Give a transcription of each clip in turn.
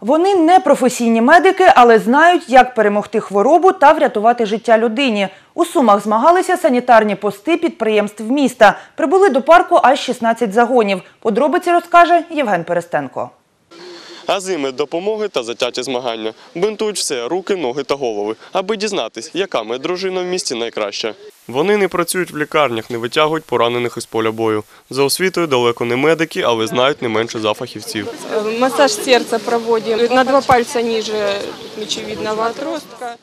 Вони не професійні медики, але знають, як перемогти хворобу та врятувати життя людині. У Сумах змагалися санітарні пости підприємств міста. Прибули до парку аж 16 загонів. Подробиці розкаже Євген Перестенко. Азими допомоги та затяті змагання. Бинтують все руки, ноги та голови, аби дізнатись, яка меддружина в місті найкраща. Вони не працюють в лікарнях, не витягують поранених із поля бою. За освітою далеко не медики, але знають не менше за фахівців. Э, Массаж сердца проводим на два пальца ниже мечевидного отростка.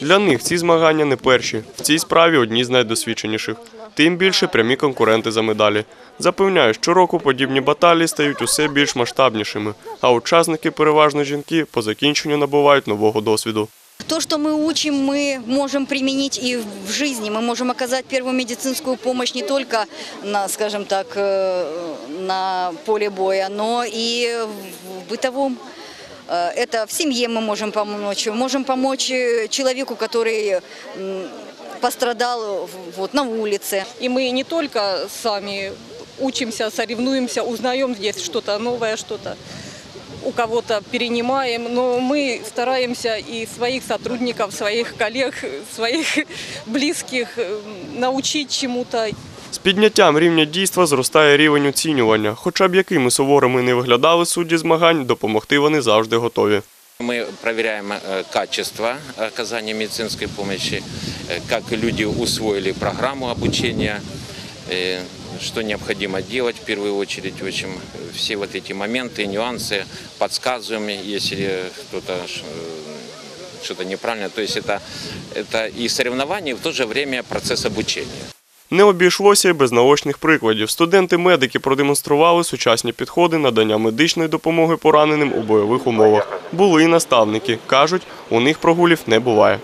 Для них ці змагання не перші. В цій справі одні з найдосвідченіших. Тим більше прямі конкуренти за медалі. Запевняю, щороку подібні баталії стають усе більш масштабнішими, а учасники, переважно жінки, по закінченню набувають нового досвіду. То, что мы учим, мы можем применить и в жизни. Мы можем оказать первую медицинскую помощь не только на, скажем так, э, на поле боя, но и в бытовом. Э, Это в семье мы можем помочь, можем помочь э, человеку, который пострадал вот, на улице. И мы не только сами учимся, соревнуемся, узнаем здесь что-то новое, что-то у кого-то перенимаем, но мы стараемся и своих сотрудников, своих коллег, своих близких э, научить чему-то. З підняттям рівня дійства зростає рівень оцінювання. Хоча б якими суворими не виглядали судді змагань, допомогти вони завжди готові. Мы проверяем э, качество оказания медицинской помощи, э, как люди усвоили программу обучения, э, что необходимо делать в первую очередь. В общем, все вот эти моменты, нюансы подсказываем, если кто-то ш- э, что-то неправильно. То есть это, это и соревнование, и в то же время процесс обучения. Не обійшлося й без наочних прикладів. Студенти-медики продемонстрували сучасні підходи надання медичної допомоги пораненим у бойових умовах. Були і наставники. Кажуть, у них прогулів не буває.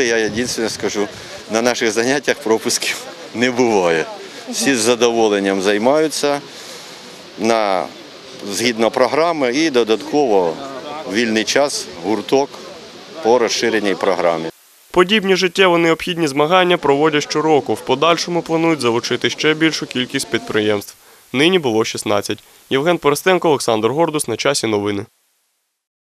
Я єдине скажу, на наших заняттях пропусків не буває. Всі з задоволенням займаються на, згідно програми і додатково вільний час, гурток по розширеній програмі. Подібні життєво необхідні змагання проводять щороку. В подальшому планують залучити ще більшу кількість підприємств. Нині було 16. Євген Поростенко, Олександр Гордус. На часі новини.